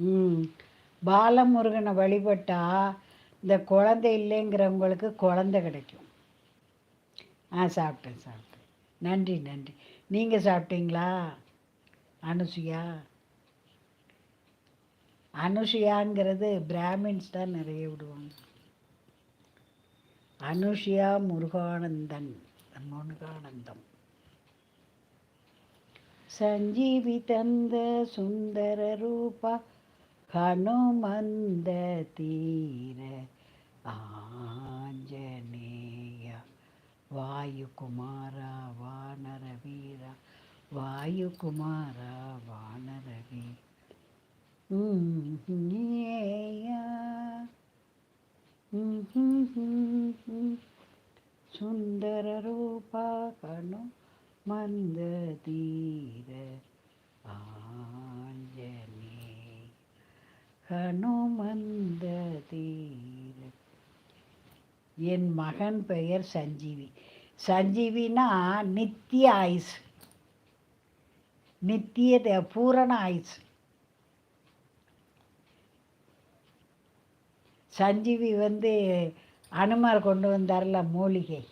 ம். பாலமுருகனை வழிபட்டால் இந்த குழந்தை இல்லைங்கிறவங்களுக்கு குழந்தை கிடைக்கும். ஆ சாப்பிட்டேன் சாப்பிட்டேன். நன்றி நன்றி. நீங்கள் சாப்பிட்டீங்களா? அனுசுயா அனுஷியாங்கிறது பிராமின்ஸ் தான் நிறைய விடுவாங்க. அனுஷியா முருகானந்தன் முருகானந்தம். சஞ்சீவி தந்த சுந்தர ரூபா ஹனுமந்த தீர ஆஞ்சநேயா. வாயுகுமாரா வானர வீரா. வாயுகுமாரா வானர வீரா. சுந்தர ரூபா கணு மந்த தீ ஹனுமந்ததீர என் மகன் பெயர் சஞ்சீவி. சஞ்சீவினா நித்திய ஆயுஸ் நித்திய பூரண ஆயுஸ் சஞ்சீவி வந்து அனுமார் கொண்டு வந்தார்ல மூலிகை.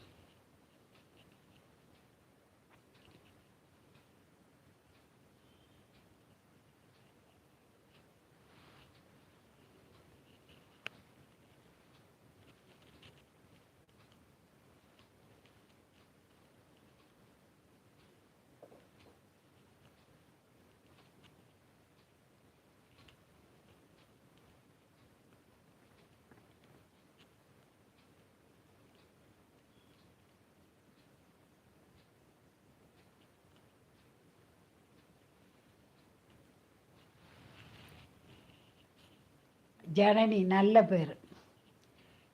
ஜனனி நல்ல பேர்.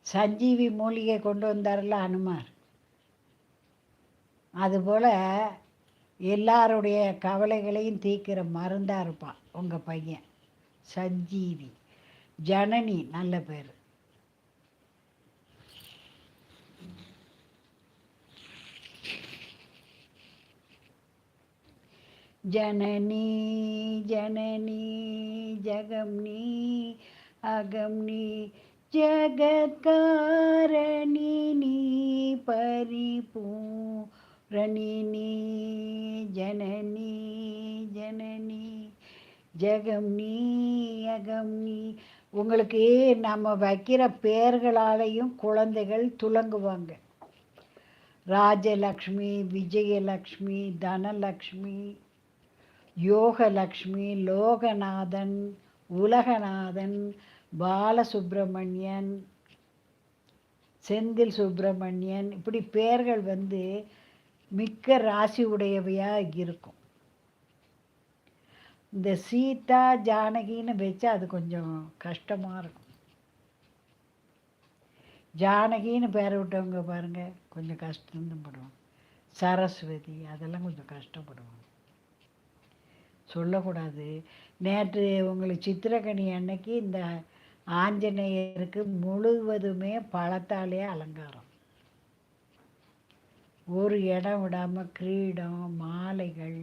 சஞ்சீவி மூலிகை கொண்டு வந்தார்ல அனுமார். அதுபோல் எல்லாருடைய கவலைகளையும் தீர்க்கிற மருந்தாக இருப்பான் உங்கள் பையன். சஞ்சீவி. ஜனனி நல்ல பேர். ஜனனி ஜனனி ஜகம் நீ அகம் நீ ஜகத்காரணி நீ பரிபூரணி ரணினி ஜனனி ஜனனி. ஜெகம் நீ அகம் நீ உங்களுக்கு நம்ம வைக்கிற பெயர்களாலையும் குழந்தைகள் துலங்குவாங்க. ராஜலக்ஷ்மி விஜயலக்ஷ்மி தனலக்ஷ்மி யோகலக்ஷ்மி லோகநாதன் உலகநாதன் பாலசுப்ரமணியன் செந்தில் சுப்பிரமணியன் இப்படி பெயர்கள் வந்து மிக்க ராசி உடையவையாக இருக்கும். இந்த சீதா ஜானகின்னு வச்சா அது கொஞ்சம் கஷ்டமாக இருக்கும். ஜானகின்னு பேரை விட்டவங்க பாருங்கள் கொஞ்சம் கஷ்டம் படுவாங்க. சரஸ்வதி அதெல்லாம் கொஞ்சம் கஷ்டப்படுவாங்க. சொல்லக்கூடாது. நேற்று உங்களுக்கு சித்திரக்கனி அன்னைக்கு இந்த ஆஞ்சநேயருக்கு முழுவதுமே பழத்தாலே அலங்காரம். ஒரு இடம் விடாமல் கிரீடம் மாலைகள்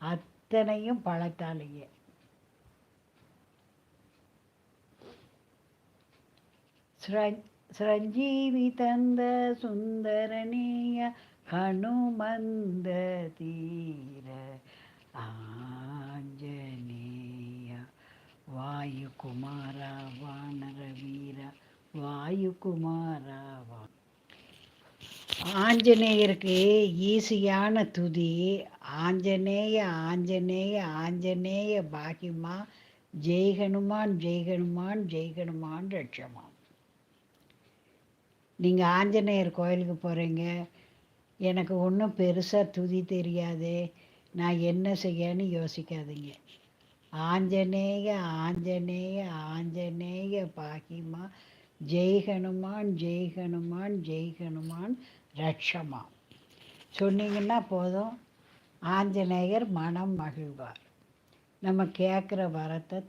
அத்தனையும் பழத்தாலேயே. சிரஞ்சீவி தந்த சுந்தரனீய ஹனுமந்த தீர ஆஞ்சநேய வாயுகுமார் வாயுகுமார ஆஞ்சநேயருக்கு ஈஸியான துதி. ஆஞ்சநேய ஆஞ்சநேய ஆஞ்சநேய பாகிமா. ஜெய்கனுமான் ஜெய்கனுமான் ஜெய்கனுமான் ரட்சமான் நீங்கள் ஆஞ்சநேயர் கோயிலுக்கு போகிறீங்க எனக்கு ஒன்றும் பெருசாக துதி தெரியாது. நான் என்ன செய்யன்னு யோசிக்காதீங்க. ஆஞ்சநேய ஆஞ்சநேய ஆஞ்சநேய பாகிமா. ஜெய் ஹனுமான் ஜெய் ஹனுமான் ஜெய் ஹனுமான் ரட்சமா. சொன்னீங்கன்னா போதும். ஆஞ்சநேயர் மனம் மகிழ்வார். நம்ம கேட்குற வரத்தை